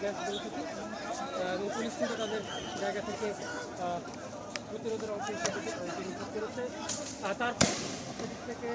পরিস্থিতি আহ, এবং পুলিশ কিন্তু তাদের জায়গা থেকে প্রতিরোধের অংশ হিসেবে এটি করেছে। আর তারপর থেকে